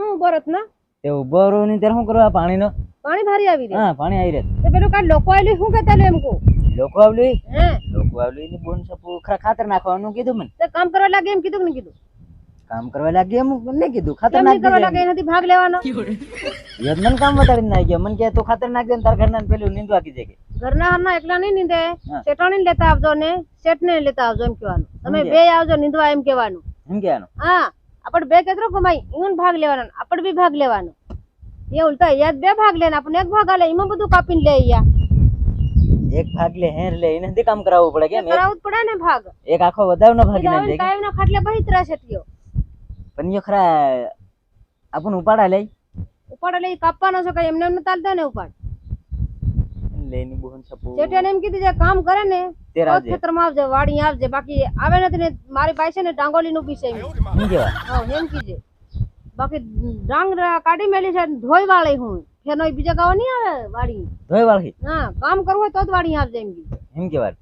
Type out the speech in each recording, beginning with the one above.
હું ઊભો રત ના? તે ઊભો રહું ને ત્યારે શું કરવા? પાણીનો? પાણી ભારી આવી રહ્યું. હા પાણી આવી રહે તો પેલું કાલ લોકો આવેલું શું કહેતા એમ કહું? લોકો આવેલું હે. લોકો આવેલું બોન સપુ ખરા ખાતર નાખવાનું કીધું મને. તો કામ કરવા લાગે એમ કીધું કે નહીં કીધું? કામ કરવા લાગે એમ મને કીધું ખાતર કેમ કરવા લાગે એનાથી ભાગ લેવાનો. યજ્ઞન કામ બતાડીને ના ગયો. મને કે તું ખાતર નાખ દે તાર ઘરના પેલું નીંદવા કે. ઘરના હરના એકલા નહીં નીંદે. શેઠાણી લેતા આવજો ને શેઠ ને લેતા આવજો એમ કહેવાનું. તમે બે આવજો નીંદવા એમ કહેવાનું. એમ કહેવાનું? હા. આપણે બે કેટલો કમાઈ એમાં ભાગ લેવાનો આપણે બી ભાગ લેવાનો. એ ઉલટા યાદ બે ભાગ લેના આપણે એક ભાગ આલે એમાં બધું કાપીને લે અહીંયા એક ભાગ લે હેર લે એને નથી કામ કરાવવું પડે કેમ? કરાવવું પડે ને ભાગ. એક આખો વધાવનો ભાગ ના દે કાયમ ના ખાટલે બહી ત્રાસ એટલો પણ યો ખરા આપણ ઉપાડા લઈ. ઉપાડા લઈ કાપવાનો છે કઈ એમને એમને ચાલતા ને ઉપાડ. લઈને બોન સપુ શેઠિયાને એમ કીધી જે કામ કરે ને તેર તો જ આવજે ખેતરમાં આવજે વાડી આવજે બાકી આવે નથી ને મારી પાસે છે ને ડાંગોલી નું પીસે એમ. એમ કેવા હા એમ કીજે બાકી ડાંગ કાઢી મેલી છે ધોઈ વાળી હું ફેનો બીજા ગાવ નહીં આવે વાડી? ધોઈ વાળી હા કામ કરવું હોય તો જ વાડી આવજે એમ કીધું. એમ કેવા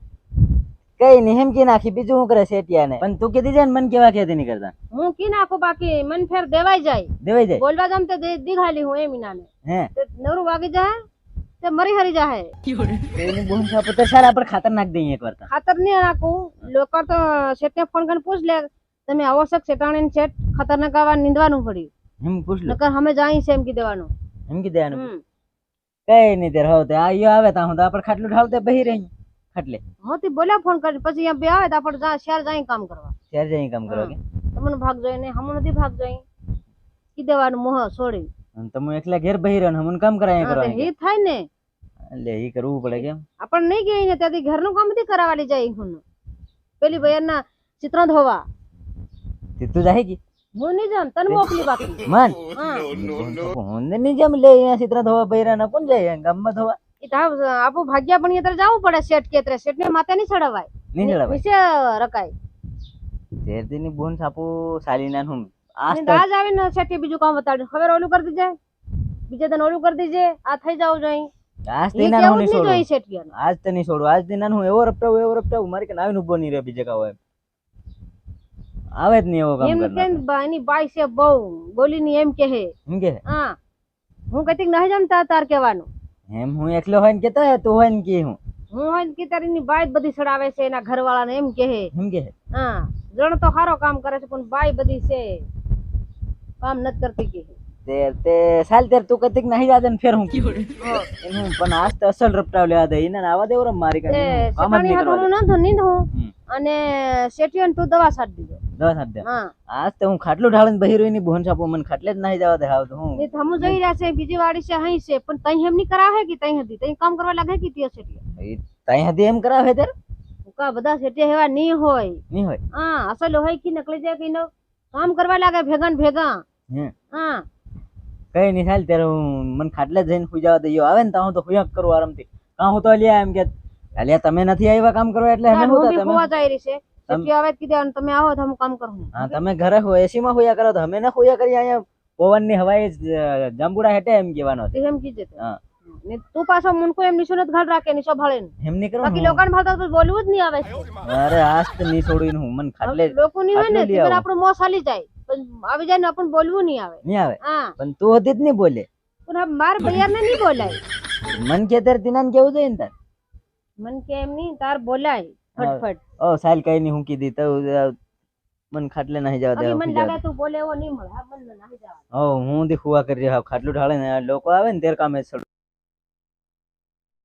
કઈ નહીં એમ કે નાખી બીજું હું કરે શેટિયા ને પણ તું કીધી જાય ને મન કેવા કહેતી નહીં કરતા? હું કી નાખું બાકી? મન ફેર દેવાઈ જાય. દેવાઈ જાય? બોલવા જામ તે દીઘાલી હું એમ ઇનાને હે? નવરું વાગી જાય. તે મરી હરી જાય એનું બોન સપુ તો સારા આપણે ખાતર નાખ દઈએ એક વાર તો. ખાતર નહીં નાખું. લોકો તો શેઠને ફોન કરીને પૂછ લે તમે આવશ્યક શેટાણી ને શેઠ ખાતર નાખવા નીંદવાનું પડ્યું? એમ પૂછ લે. નકર અમે જાય છે એમ કી દેવાનું. એમ કી દેવાનું? કઈ નહીં ત્યારે હવે તે આ યો આવે તા હું તો આપણે ખાટલું ઢાળતે બહી રહી. ખાટલે. હોતી બોલ્યા ફોન કરી પછી અહીંયા બે આવે તો આપણે જા શેર જાય કામ કરવા. શેર જઈ કામ કરવા કે? તમને ભાગ જોઈએ ને હમ નથી ભાગ જોઈએ કી દેવાનું મોહ છોડી અને તમે એકલા ઘેર બહી રહ્યો ને હમણાં કામ કરાય હા, હે થાય ને. એટલે એ કરવું પડે કેમ? આપણને નહીં ગઈ ને ત્યાંથી ઘરનું કામથી કરાવવાની જાય હું પેલી બૈરના ચિત્ર ધોવા. તે તું જાય કે? હું નહીં જામ તને મોકલી બાકી? મન. હા. નહીં જામ લે અહીંયા ચિત્ર ધોવા બૈરા ના કોણ જાય ગામમાં ધોવા? ઈ તો આપ- ભાગ્યા પણ ત્યારે જવું પડે શેઠ કે શેઠ ને માથે નહીં ચડાવાય. નહીં ચડાવે નીચે રકાય તેરથી ની બોન સાપુ સાલીના હું આ ને આજ આવીને શેઠે બીજું કામ બતાડ્યું હવે ઓલું કરી દીજે. બીજે તને ઓલું કરી દીજે. આ થઈ જાવ જોઈ આજ ઈ ના હું નહીં છોડું આજ તો નહીં છોડું આજ દિના હું એવો રપટાવું એવો રપટાવું. મારી કે નાવીન ઊભો નહીં રહે બીજે કાવ આવે જ નહીં એવો કામ એમ કે એની બાઈ છે બહુ. બોલી ની એમ કહે. એમ કે હા. હું કહેતી કે નહીં જમતા તાર કહેવાનું. એમ હું એકલો હોય ને કેતા હે તું હોય ને કે હું? હું હોય ને કે તારી ની બાઈ બધી સડાવે છે એના ઘરવાળાને એમ કહે. એમ કે હા. જણ તો સારો કામ કરે છે પણ બાઈ બધી છે. કામ નથી કરતી કે. તે તે સાલ તેર તું કતીક નહીં જાતે ને ફેર હું. કી હા. એનું પણ આજ તો અસલ રપટાવ લેવા દે. એને આવા દેવ રમ મારી તે કાઢી કામ જ નહીં કરવા હું નહોતું નીંદું હમ. અને શેઠિયાને તું દવા સાટ દીધો. દવા સાટ દે. હા. આજ તો હું ખાટલું ઢાળીને બહી રહી ની બોન સાપો મને ખાટલે જ નહીં જવા દે હાવ તો હું. ને થમુ જઈ રહ્યા છે બીજી વાડી છે અહીં છે પણ તઈ એમ ની કરાવે કે તઈ હતી? તઈ કામ કરવા લાગે કે તે શેઠિયા? ઈ તાઈ હતી એમ કરાવે તેર કા બધા શેઠિયા હેવા ની હોય. ની હોય? હા અસલ હોય કે નકલી જાય કે નો? કામ કરવા લાગે ભેગા ને ભેગા. હા. કઈ નહીં ચાલ ત્યારે હું મને ખાટલે જઈને સુઈ જવા દે આવે ને તો હું તો હુંયા કરું આરામથી. કાં હું તો અલ્યા એમ કે અલ્યા તમે નથી આવ્યા કામ કરવા એટલે અમે હું તો તમે જાય રહી છે. શેઠિયા આવે કીધે અને તમે આવો તો હું કામ કરું હા તમે ઘરે હો એસી માં હોયા કરો તો અમે ને હોયા કરી અહીંયા. પવનની હવાએ જાંબુડા હેઠે એમ કહેવાનો એમ કીધે હા. ને તું પાછો મુનકો એમ નિશો નથી ઘાલ રાખે નિશો ભાળે ને. એમ નહીં કરું બાકી ને લોકોને ભાળતા તો બોલવું જ નહીં આવે. છે. હું. અરે આજ તો નહીં છોડ્યું હું. મને ખાટલે જ લોકો નહીં હોય ને ખાટલું લઈ તે આવો. આપણું મોં ચાલી જાય. પણ આવી જાય ને આપણને બોલવું નહીં આવે. નહીં આવે? હા. પણ તું હતી જ નહીં બોલે. પણ હવે માર ભૈયાને નહીં બોલાય. મન કે ત્યારે તીનાને કેવું જોઈએ ને તાર? મન કે એમ નહીં તાર બોલાય. ફટફટ. ઓ સાલ કઈ નહીં હું કીધી તો અ, મને ખાટલે નહીં જવા બાકી દેવા મને સુઈ જવા લાગે તું બોલે એવો નહીં મળે. હા મને નહીં જવા દે. હો હું દી ખુવા કરી રહ્યો ખાટલું ઢાળે ને લોકો આવે ને ત્યારે કામે જ